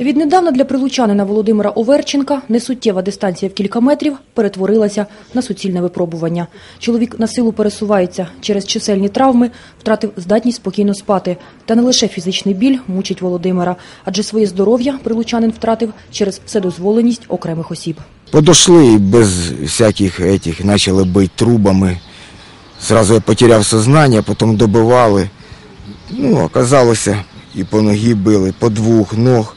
Віднедавна для прилучанина Володимира Оверченка несуттєва дистанція в кілька метрів перетворилася на суцільне випробування. Чоловік на силу пересувається через чисельні травми, втратив здатність спокійно спати. Та не лише фізичний біль мучить Володимира, адже своє здоров'я прилучанин втратив через вседозволеність окремих осіб. Подошли и без всяких этих начали бить трубами. Сразу я потеряв сознание, потом добивали. Ну, оказалося, і по ногі били, по двох ног,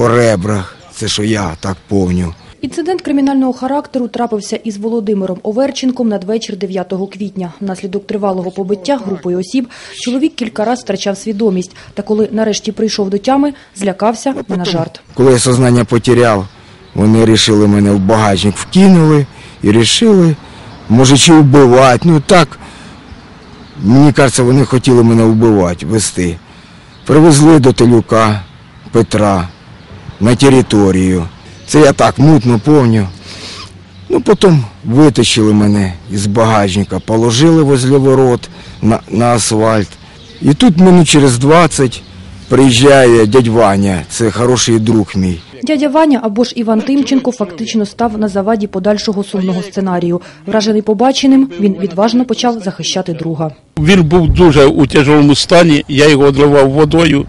по ребрах. Це що я так повню. Інцидент кримінального характеру трапився із Володимиром Оверченком надвечір 9 квітня. Внаслідок тривалого побиття групою осіб чоловік кілька разів втрачав свідомість. Та коли нарешті прийшов до тями, злякався не на жарт. Коли я сознання потеряв, вони вирішили мене в багажник вкинули і вирішили, може, чи вбивати. Ну так, мені кажеться, вони хотіли мене вбивати, вести. Привезли до Телюка Петра на територію. Це я так мутно пам'ятаю. Ну, потім витащили мене із багажника, положили возле ворот на, на асфальт. І тут минут через 20 приїжджає дядь Ваня, це хороший друг мій. Дядя Ваня або ж Іван Тимченко фактично став на заваді подальшого сумного сценарію. Вражений побаченим, він відважно почав захищати друга. Він був дуже у тяжкому стані, я його одливав водою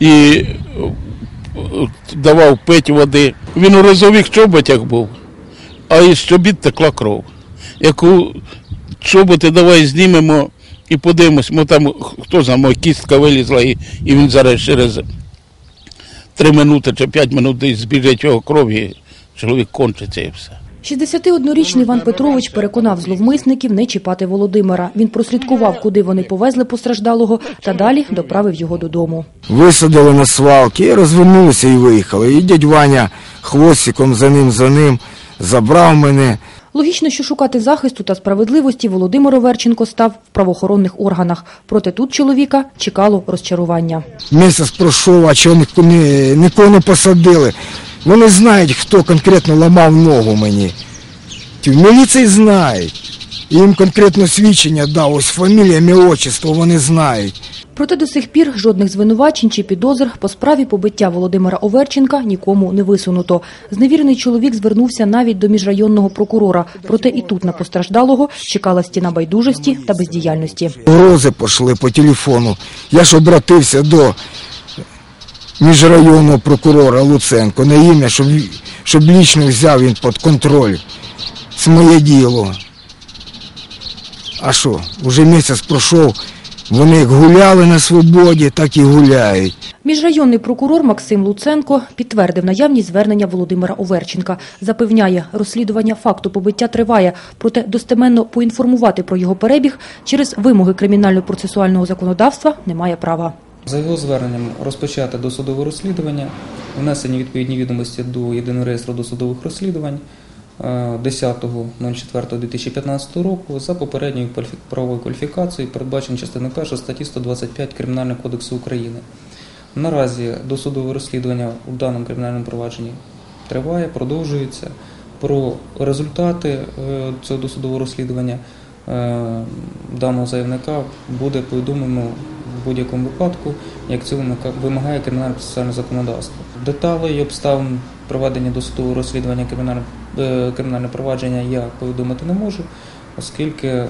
і давав пити води. Він у розових чоботях був, а із чобіт текла кров. Яку чоботи давай знімемо і подивимось, ми там хто знає, кістка вилізла, і, і він зараз через три минути чи п'ять минут десь збіжить його крові, чоловік кончиться і все. 61-річний Іван Петрович переконав зловмисників не чіпати Володимира. Він прослідкував, куди вони повезли постраждалого, та далі доправив його додому. Висадили на свалки, розвернулися і виїхали. І дядь Ваня хвостиком за ним, за ним забрав мене. Логічно, що шукати захисту та справедливості Володимир Оверченко став в правоохоронних органах. Проте тут чоловіка чекало розчарування. Місяць пройшов, а чого нікого не посадили. Вони знають, хто конкретно ламав ногу мені. Ті В міліції знають. Їм конкретно свідчення дав, ось фамілія, ім'я, отчество, вони знають. Проте до сих пір жодних звинувачень чи підозр по справі побиття Володимира Оверченка нікому не висунуто. Зневірений чоловік звернувся навіть до міжрайонного прокурора. Проте і тут на постраждалого чекала стіна байдужості та бездіяльності. Грози пішли по телефону. Я ж обратився до міжрайонного прокурора Луценко на ім'я, щоб, щоб лічно взяв він під контроль. Це моє діло. А що, вже місяць пройшов, вони як гуляли на свободі, так і гуляють. Міжрайонний прокурор Максим Луценко підтвердив наявність звернення Володимира Оверченка. Запевняє, розслідування факту побиття триває, проте достеменно поінформувати про його перебіг через вимоги кримінально-процесуального законодавства немає права. За його зверненням розпочати досудове розслідування, внесені відповідні відомості до єдиного реєстру досудових розслідувань е, 10.04.2015 року за попередньою правовою кваліфікацією, передбачено частиною 1 статті 125 Кримінального кодексу України. Наразі досудове розслідування у даному кримінальному провадженні триває, продовжується. Про результати е, цього досудового розслідування е, даного заявника буде повідомлено в будь-якому випадку, як це вимагає кримінальне процесуальне законодавство. Деталі і обставин проведення досудового розслідування кримінального е, кримінального провадження я повідомити не можу, оскільки е,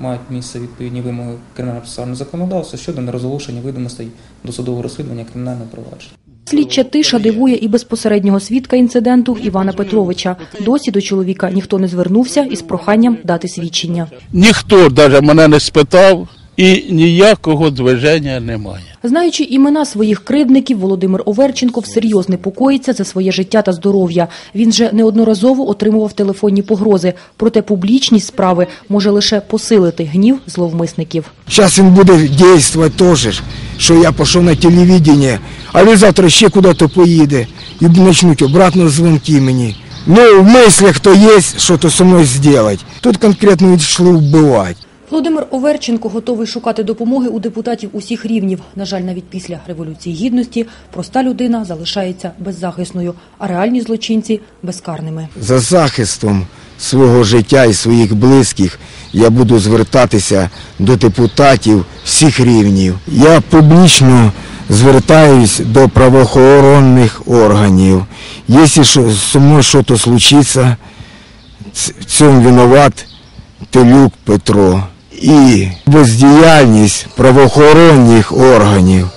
мають місце відповідні вимоги кримінального процесуального законодавства щодо нерозголошення відомостей досудового розслідування кримінального провадження. Слідча тиша дивує і безпосереднього свідка інциденту Івана Петровича. Досі до чоловіка ніхто не звернувся із проханням дати свідчення. Ніхто навіть мене не спитав і ніякого движення немає. Знаючи імена своїх кривдників, Володимир Оверченко всерйоз непокоїться за своє життя та здоров'я. Він же неодноразово отримував телефонні погрози, проте публічність справи може лише посилити гнів зловмисників. Зараз він буде дійствувати теж, що я пішов на телевидение, а він завтра ще куди-то поїде і почнуть обратно дзвонки мені. Ну, в мислях то є, що то зі мною зробити. Тут конкретно йшли вбивати. Володимир Оверченко готовий шукати допомоги у депутатів усіх рівнів. На жаль, навіть після революції гідності проста людина залишається беззахисною, а реальні злочинці безкарними. За захистом свого життя і своїх близьких я буду звертатися до депутатів всіх рівнів. Я публічно звертаюсь до правоохоронних органів. Якщо що- зі мною щось случиться, в цьому винуват Телюк Петро. І бездіяльність правоохоронних органів